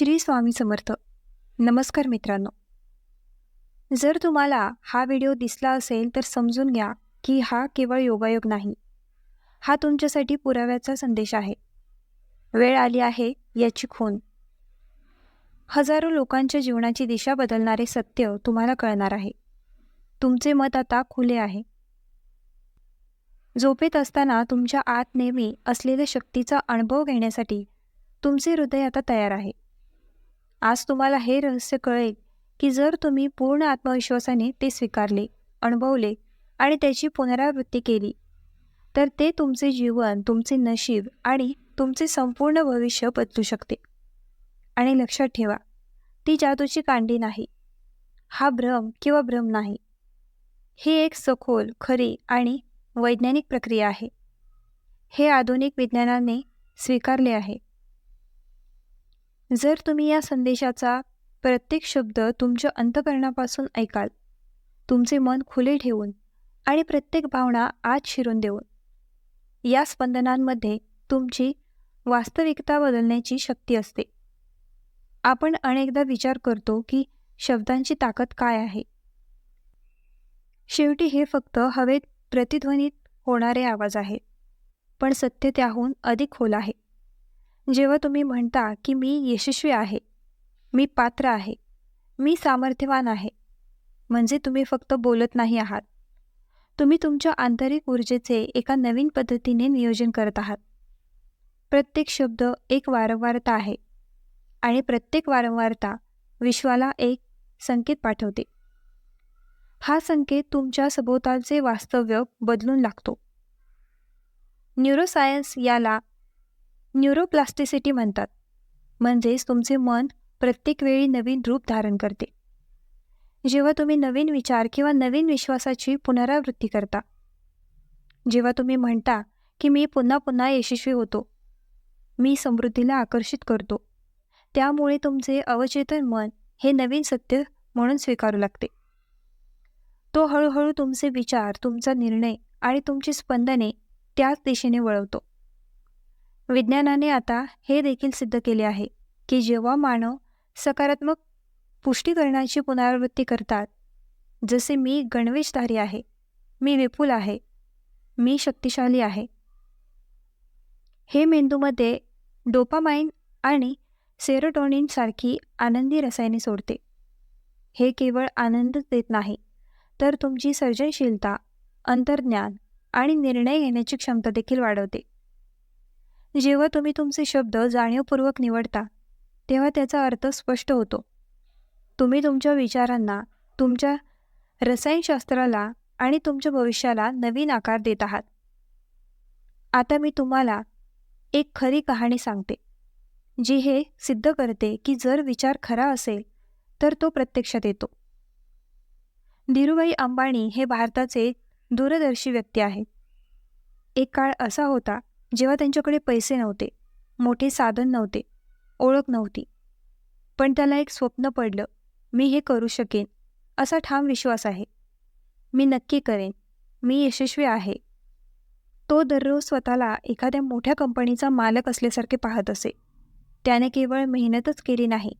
श्री स्वामी समर्थ. नमस्कार मित्रांनो. जर तुम्हाला हा व्हिडिओ दिसला असेल तर समजून घ्या की हा केवळ योगायोग नाही. हा तुमच्यासाठी पुराव्याचा संदेश आहे. वेळ आली आहे याची खून हजारो लोकांच्या जीवनाची दिशा बदलणारे सत्य तुम्हाला कळणार आहे. तुमचे मत आता खुले आहे. झोपेत असताना तुमच्या आत नेहमी असलेल्या शक्तीचा अनुभव घेण्यासाठी तुमचे हृदय आता तयार आहे. आज तुम्हाला हे रहस्य कळेल की जर तुम्ही पूर्ण आत्मविश्वासाने ते स्वीकारले अनुभवले आणि त्याची पुनरावृत्ती केली तर ते तुमचे जीवन तुमचे नशीब आणि तुमचे संपूर्ण भविष्य बदलू शकते. आणि लक्षात ठेवा ती जादूची कांडी नाही. हा भ्रम किंवा भ्रम नाही. ही एक सखोल खरी आणि वैज्ञानिक प्रक्रिया आहे. हे आधुनिक विज्ञानाने स्वीकारले आहे. जर तुम्ही या संदेशाचा प्रत्येक शब्द तुमच्या अंतकरणापासून ऐकाल तुमचे मन खुले ठेवून आणि प्रत्येक भावना आत शिरून देऊन या स्पंदनांमध्ये तुमची वास्तविकता बदलण्याची शक्ती असते. आपण अनेकदा विचार करतो की शब्दांची ताकद काय आहे? शेवटी हे फक्त हवेत प्रतिध्वनित होणारे आवाज आहेत पण सत्य त्याहून अधिक खोल आहे. जेव्हा तुम्ही म्हणता की मी यशस्वी आहे मी पात्र आहे मी सामर्थ्यवान आहे म्हणजे तुम्ही फक्त बोलत नाही आहात. तुम्ही तुमच्या आंतरिक ऊर्जेचे एका नवीन पद्धतीने नियोजन करत आहात. प्रत्येक शब्द एक वारंवारता आहे आणि प्रत्येक वारंवारता विश्वाला एक संकेत पाठवते. हा संकेत तुमच्या सभोवतालचे वास्तव्य बदलून लागतो. न्यूरोसायन्स याला न्यूरोप्लास्टिसिटी म्हणतात. म्हणजेच तुमचे मन प्रत्येक वेळी नवीन रूप धारण करते. जेव्हा तुम्ही नवीन विचार किंवा नवीन विश्वासाची पुनरावृत्ती करता. जेव्हा तुम्ही म्हणता की मी पुन्हा पुन्हा यशस्वी होतो. मी समृद्धीला आकर्षित करतो. त्यामुळे तुमचे अवचेतन मन हे नवीन सत्य म्हणून स्वीकारू लागते. तो हळूहळू तुमचे विचार तुमचा निर्णय आणि तुमची स्पंदने त्याच दिशेने वळवतो. विज्ञानाने आता हे देखील सिद्ध केले आहे की जेव्हा मानव सकारात्मक पुष्टीकरणाची पुनरावृत्ती करतात जसे मी गणवेशधारी आहे मी विपुल आहे मी शक्तिशाली आहे. हे मेंदूमध्ये डोपामाइन आणि सेरोटोनिनसारखी आनंदी रसायने सोडते. हे केवळ आनंदच देत नाही तर तुमची सर्जनशीलता अंतर्ज्ञान आणि निर्णय घेण्याची क्षमता देखील वाढवते. जेव्हा तुम्ही तुमचे शब्द जाणीवपूर्वक निवडता तेव्हा त्याचा अर्थ स्पष्ट होतो. तुम्ही तुमच्या विचारांना तुमच्या रसायनशास्त्राला आणि तुमच्या भविष्याला नवीन आकार देत आहात. आता मी तुम्हाला एक खरी कहाणी सांगते जी हे सिद्ध करते की जर विचार खरा असेल तर तो प्रत्यक्षात येतो. धीरूभाई अंबानी हे भारताचे दूरदर्शी व्यक्ती आहेत. एक काळ असा होता जेव्हा त्यांच्याकडे पैसे नव्हते मोठे साधन नव्हते ओळख नव्हती. पण त्याला एक स्वप्न पडलं मी हे करू शकेन असा ठाम विश्वास आहे. मी नक्की करेन मी यशस्वी आहे. तो दररोज स्वतःला एखाद्या मोठ्या कंपनीचा मालक असल्यासारखे पाहत असे. त्याने केवळ मेहनतच केली नाही.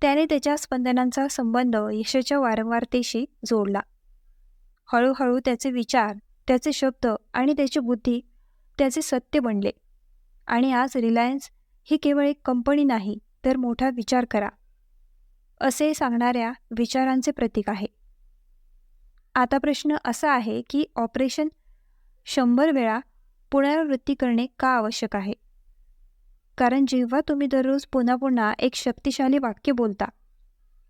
त्याने त्याच्या स्पंदनांचा संबंध यशाच्या वारंवारतेशी जोडला. हळूहळू त्याचे विचार त्याचे शब्द आणि त्याची बुद्धी त्याचे सत्य बनले. आणि आज रिलायन्स ही केवळ एक कंपनी नाही तर मोठा विचार करा. असे सांगणाऱ्या विचारांचे प्रतीक आहे. आता प्रश्न असा आहे की ऑपरेशन शंभर वेळा पुनरावृत्ती करणे का आवश्यक आहे? कारण जेव्हा तुम्ही दररोज पुन्हा पुन्हा एक शक्तिशाली वाक्य बोलता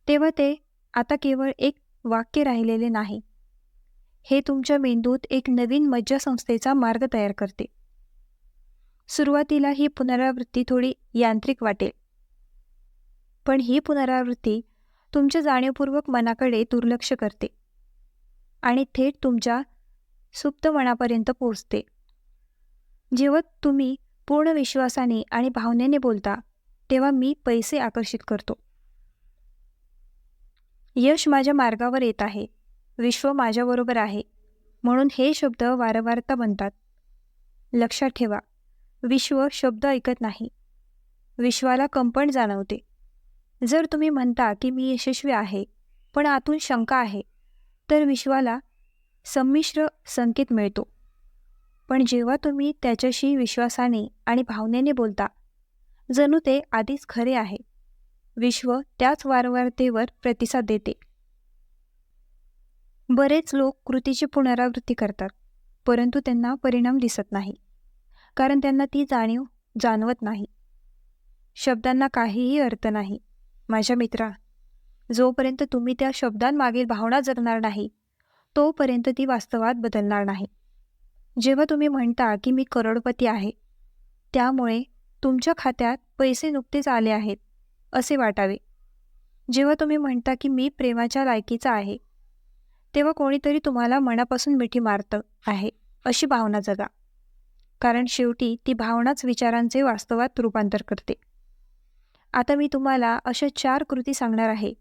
तेव्हा ते आता केवळ एक वाक्य राहिलेले नाही. हे तुमच्या मेंदूत एक नवीन मज्जासंस्थेचा मार्ग तयार करते. सुरुवातीला ही पुनरावृत्ती थोडी यांत्रिक वाटेल. पण ही पुनरावृत्ती तुमच्या जाणीवपूर्वक मनाकडे दुर्लक्ष करते आणि थेट तुमच्या सुप्त मनापर्यंत पोहोचते. जेव्हा तुम्ही पूर्ण विश्वासाने आणि भावनेने बोलता तेव्हा मी पैसे आकर्षित करतो. यश माझ्या मार्गावर येत आहे. विश्व माझ्याबरोबर आहे. म्हणून हे शब्द वारंवारता बनतात. लक्षात ठेवा. विश्व शब्द ऐकत नाही. विश्वाला कंपण जाणवते. जर तुम्ही म्हणता की मी यशस्वी आहे पण आतून शंका आहे तर विश्वाला संमिश्र संकेत मिळतो. पण जेव्हा तुम्ही त्याच्याशी विश्वासाने आणि भावनेने बोलता जणू ते आधीच खरे आहे. विश्व त्याच वारंवारतेवर प्रतिसाद देते. बरेच लोक कृतीची पुनरावृत्ती करतात परंतु त्यांना परिणाम दिसत नाही. कारण त्यांना ती जाणीव जाणवत नाही. शब्दांना काहीही अर्थ नाही. माझ्या मित्रा जोपर्यंत तुम्ही त्या शब्दांमागील भावना जगणार नाही तोपर्यंत ती वास्तवात बदलणार नाही. जेव्हा तुम्ही म्हणता की मी करोडपती आहे त्यामुळे तुमच्या खात्यात पैसे नुकतेच आले आहेत असे वाटावे. जेव्हा तुम्ही म्हणता की मी प्रेमाच्या लायकीचा आहे तेव्हा कोणीतरी तुम्हाला मनापासून मिठी मारतं आहे अशी भावना जगा. कारण शेवटी ती भावनाच विचारांचे वास्तवात रूपांतर करते. आता मी तुम्हाला अशा चार कृती सांगणार आहे.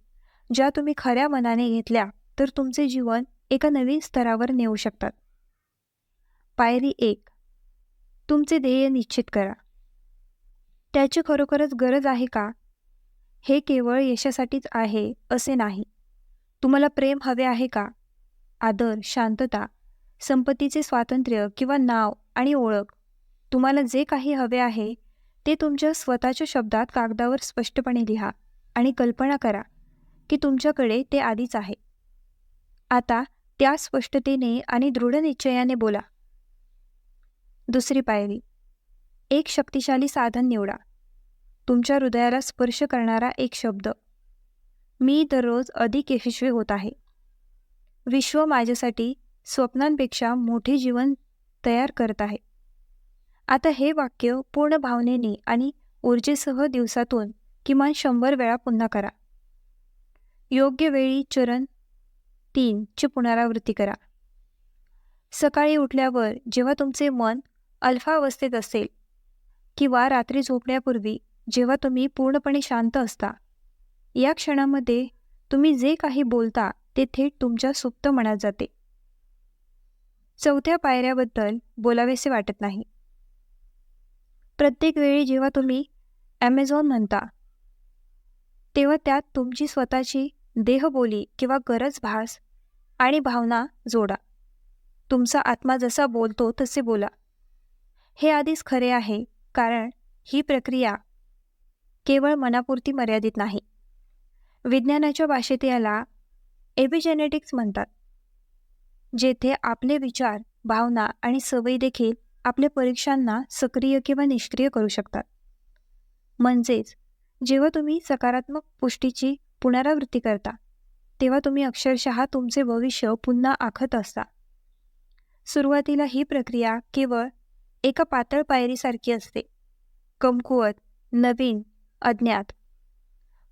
ज्या तुम्ही खऱ्या मनाने घेतल्या तर तुमचे जीवन एका नवीन स्तरावर नेऊ शकतात. पायरी एक. तुमचे ध्येय निश्चित करा. त्याची खरोखरच गरज आहे का? हे केवळ यशासाठीच आहे असे नाही. तुम्हाला प्रेम हवे आहे का? आदर शांतता संपत्तीचे स्वातंत्र्य किंवा नाव आणि ओळख. तुम्हाला जे काही हवे आहे ते तुमच्या स्वतःच्या शब्दात कागदावर स्पष्टपणे लिहा आणि कल्पना करा की तुमच्याकडे ते आधीच आहे. आता त्या स्पष्टतेने आणि दृढ निश्चयाने बोला. दुसरी पायरी. एक शक्तिशाली साधन निवडा. तुमच्या हृदयाला स्पर्श करणारा एक शब्द. मी दररोज अधिक यशस्वी होत आहे. विश्व माझ्यासाठी स्वप्नांपेक्षा मोठे जीवन तयार करत आहे. आता हे वाक्य पूर्ण भावनेने आणि ऊर्जेसह दिवसातून किमान शंभर वेळा पुन्हा करा. योग्य वेळी चरण तीनची पुनरावृत्ती करा. सकाळी उठल्यावर जेव्हा तुमचे मन अल्फा अवस्थेत असेल किंवा रात्री झोपण्यापूर्वी जेव्हा तुम्ही पूर्णपणे शांत असता या क्षणामध्ये तुम्ही जे काही बोलता ते थेट तुमच्या सुप्त मनात जाते. चौथ्या पायऱ्याबद्दल बोलावेसे वाटत नाही. प्रत्येक वेळी जेव्हा तुम्ही ॲमेझॉन म्हणता तेव्हा त्यात तुमची स्वतःची देहबोली किंवा गरज भास आणि भावना जोडा. तुमचा आत्मा जसा बोलतो तसे बोला. हे आधीच खरे आहे कारण ही प्रक्रिया केवळ मनापुरती मर्यादित नाही. विज्ञानाच्या भाषेत याला एबिजेनेटिक्स म्हणतात. जेथे आपले विचार भावना आणि सवयी देखील आपल्या परीक्षांना सक्रिय किंवा निष्क्रिय करू शकतात. म्हणजेच जेव्हा तुम्ही सकारात्मक पुष्टीची पुनरावृत्ती करता तेव्हा तुम्ही अक्षरशः तुमचे भविष्य पुन्हा आखत असता. सुरुवातीला ही प्रक्रिया केवळ एका पातळ पायरीसारखी असते. कमकुवत नवीन अज्ञात.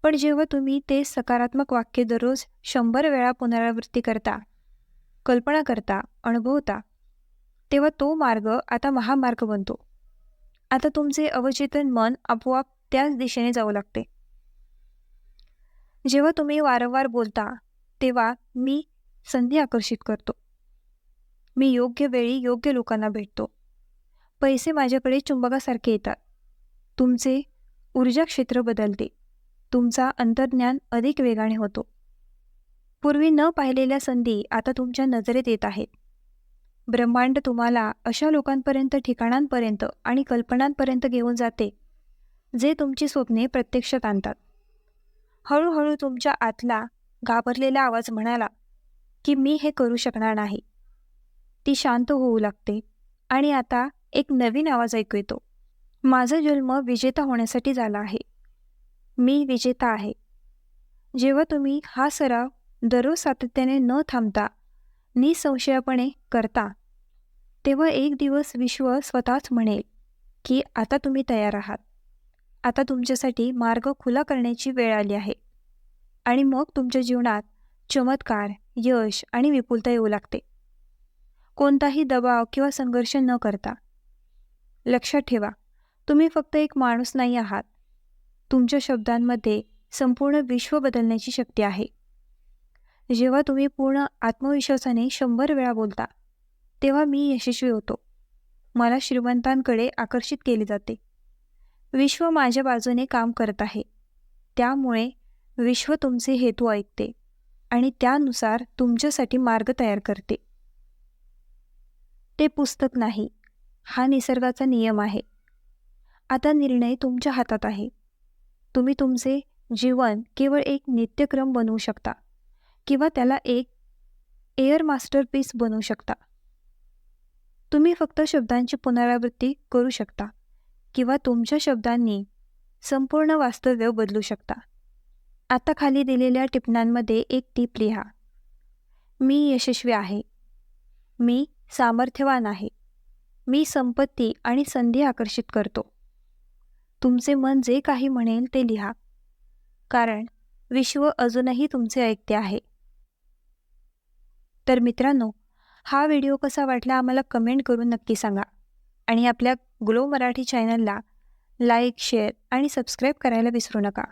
पण जेव्हा तुम्ही ते सकारात्मक वाक्य दररोज शंभर वेळा पुनरावृत्ती करता कल्पना करता अनुभवता. तेव्हा तो मार्ग आता महामार्ग बनतो. आता तुमचे अवचेतन मन आपोआप त्याच दिशेने जाऊ लागते. जेव्हा तुम्ही वारंवार बोलता तेव्हा मी संधी आकर्षित करतो. मी योग्य वेळी योग्य लोकांना भेटतो. पैसे माझ्याकडे चुंबकासारखे येतात. तुमचे ऊर्जा क्षेत्र बदलते. तुमचा अंतर्ज्ञान अधिक वेगाने होतो. पूर्वी न पाहिलेल्या संधी आता तुमच्या नजरेत येत आहेत. ब्रह्मांड तुम्हाला अशा लोकांपर्यंत ठिकाणांपर्यंत आणि कल्पनांपर्यंत घेऊन जाते जे तुमची स्वप्ने प्रत्यक्षात आणतात. हळूहळू तुमच्या आतला घाबरलेला आवाज म्हणाला की मी हे करू शकणार नाही. ती शांत होऊ लागते आणि आता एक नवीन आवाज ऐकू येतो. माझा जन्म विजेता होण्यासाठी झाला आहे. मी विजेता आहे. जेव्हा तुम्ही हा सराव दररोज सातत्याने न थांबता निसंशयपणे करता. तेव्हा एक दिवस विश्व स्वतःच म्हणेल की आता तुम्ही तयार आहात. आता तुमच्यासाठी मार्ग खुला करण्याची वेळ आली आहे. आणि मग तुमच्या जीवनात चमत्कार यश आणि विपुलता येऊ लागते. कोणताही दबाव किंवा संघर्ष न करता. लक्षात ठेवा तुम्ही फक्त एक माणूस नाही आहात. तुमच्या शब्दांमध्ये संपूर्ण विश्व बदलण्याची शक्ती आहे. जेव्हा तुम्ही पूर्ण आत्मविश्वासाने शंभर वेळा बोलता तेव्हा मी यशस्वी होतो. मला श्रीमंतांकडे आकर्षित केले जाते. विश्व माझ्या बाजूने काम करत आहे. त्यामुळे विश्व तुमचे हेतू ऐकते आणि त्यानुसार तुमच्यासाठी मार्ग तयार करते. ते पुस्तक नाही हा निसर्गाचा नियम आहे. आता निर्णय तुमच्या हातात आहे. तुम्ही तुमचे जीवन केवळ एक नित्यक्रम बनवू शकता. किंवा त्याला एक एअर मास्टरपीस बनवू शकता. तुम्ही फक्त शब्दांची पुनरावृत्ती करू शकता किंवा तुमच्या शब्दांनी संपूर्ण वास्तव्य बदलू शकता. आता खाली दिलेल्या टिपणांमध्ये एक टीप लिहा. मी यशस्वी आहे. मी सामर्थ्यवान आहे. मी संपत्ती आणि संधी आकर्षित करतो. तुमचे मन जे काही म्हणेल ते लिहा. कारण विश्व अजूनही तुमचे ऐकते आहे. तर मित्रांनो हा व्हिडिओ कसा वाटला आम्हाला कमेंट करून नक्की सांगा. आणि आपल्या ग्लो मराठी चॅनलला लाईक शेअर आणि सबस्क्राईब करायला विसरू नका.